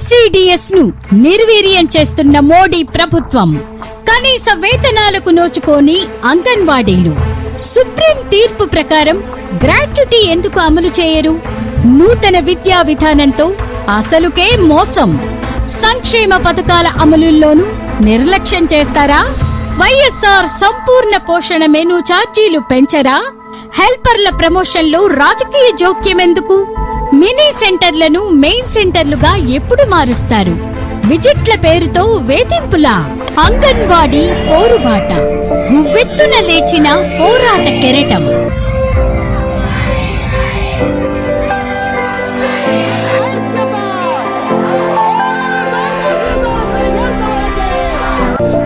ఐసిడిఎస్ను నిర్వీర్యం చేస్తున్న మోడీ ప్రభుత్వం కనీస వేతనాలకు నోచుకోని అంగన్వాడీలు. సుప్రీం తీర్పు ప్రకారం గ్రాట్యుటీ ఎందుకు అమలు చేయరు? నూతన విద్యా విధానంతో అసలుకే మోసం. సంక్షేమ పథకాల అమలుల్లోనూ నిర్లక్ష్యం చేస్తారా? వైఎస్ఆర్ సంపూర్ణ పోషణ మెను ఛార్జీలు పెంచరా? హెల్పర్ల ప్రమోషన్లో రాజకీయ జోక్యం ఎందుకు మినీ సెంటర్లను మెయిన్ సెంటర్లుగా ఎప్పుడు మారుస్తారు? విజిట్ల పేరుతో వేధింపులా. అంగన్వాడీ పోరుబాట. ఉవ్వెత్తున లేచిన పోరాట కెరటం.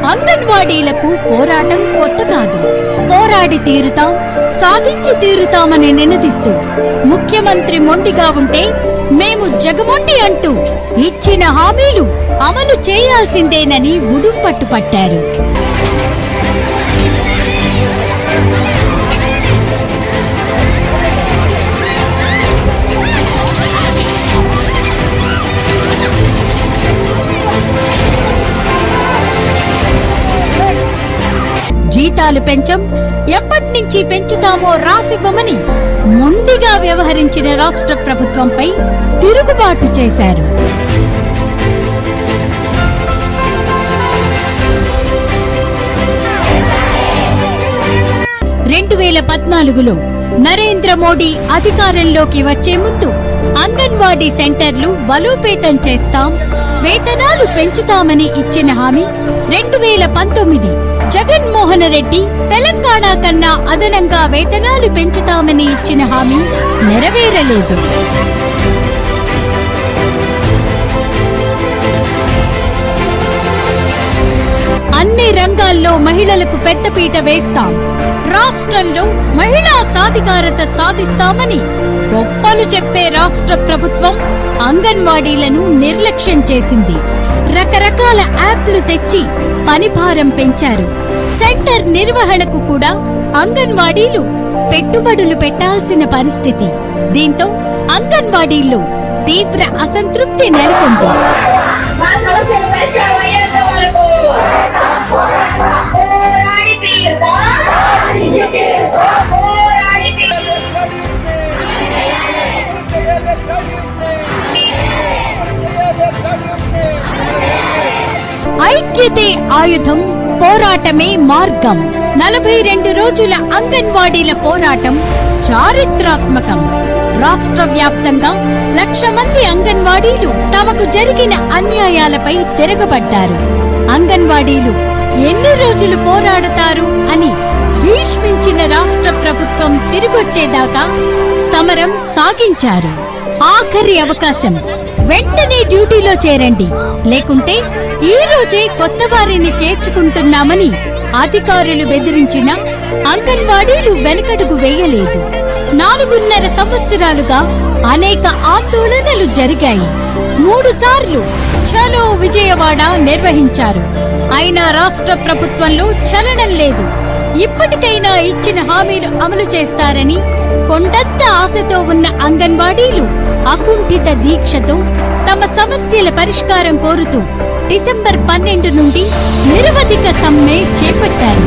అంగన్వాడీలకు పోరాటం కొత్త కాదు. పోరాడి తీరుతాం సాధించి తీరుతామని నినదిస్తూ ముఖ్యమంత్రి మొండిగా ఉంటే మేము జగమొండి అంటూ ఇచ్చిన హామీలు అమలు చేయాల్సిందేనని ఉడుంపట్టు పట్టారు జీతాలు పెంచం. ఎప్పటినుంచి పెంచుతామో రాసివ్వమని ముందుగా వ్యవహరించిన రాష్ట్ర ప్రభుత్వంపై తిరుగుబాటు చేశారు. రెండు వేల పద్నాలుగులో నరేంద్ర మోడీ అధికారంలోకి వచ్చే ముందు అంగన్వాడీ సెంటర్లు బలోపేతం చేస్తాం వేతనాలు పెంచుతామని ఇచ్చిన హామీ రెండు వేల పంతొమ్మిది జగన్మోహన్ రెడ్డి తెలంగాణ కన్నా అదనంగా వేతనాలు పెంచుతామని ఇచ్చిన హామీ నెరవేరలేదు. అన్ని రంగాల్లో మహిళలకు పెద్దపీట వేస్తాం. రాష్ట్రంలో మహిళా సాధికారత సాధిస్తామని గొప్పలు చెప్పే రాష్ట్ర ప్రభుత్వం అంగన్వాడీలను నిర్లక్ష్యం చేసింది. రకరకాల యాప్లు తెచ్చి పనిభారం పెంచారు. సెంటర్ నిర్వహణకు కూడా అంగన్వాడీలు పెట్టుబడులు పెట్టాల్సిన పరిస్థితి. దీంతో అంగన్వాడీల్లో తీవ్ర అసంతృప్తి నెలకొంది. ఐక్యతే ఆయుధం పోరాటమే మార్గం. నలభై రెండు రోజుల అంగన్వాడీల పోరాటం చారిత్రాత్మకం. రాష్ట్ర వ్యాప్తంగా లక్ష మంది అంగన్వాడీలు తమకు జరిగిన అన్యాయాలపై తిరగబడ్డారు. అంగన్వాడీలు ఎన్ని రోజులు పోరాడతారు అని భీష్మించిన రాష్ట్ర ప్రభుత్వం తిరిగొచ్చేదాకా సమరం సాగించారు. ఆఖరి అవకాశం. వెంటనే డ్యూటీలో చేరండి. లేకుంటే ఈ రోజే కొత్త వారిని చేర్చుకుంటున్నామని అధికారులు బెదిరించిన అంగన్వాడీలు వెనకడుగు వేయలేదు. నాలుగున్నర సంవత్సరాలుగా అనేక ఆందోళనలు జరిగాయి. మూడు సార్లు చలో విజయవాడ నిర్వహించారు. అయినా రాష్ట్ర ప్రభుత్వంలో చలనం లేదు. ఇప్పటికైనా ఇచ్చిన హామీలు అమలు చేస్తారని కొండంత ఆశతో ఉన్న అంగన్వాడీలు అకుంఠిత దీక్షతో తమ సమస్యల పరిష్కారం కోరుతూ డిసెంబర్ పన్నెండు నుండి నిరవధిక సమ్మె చేపట్టారు.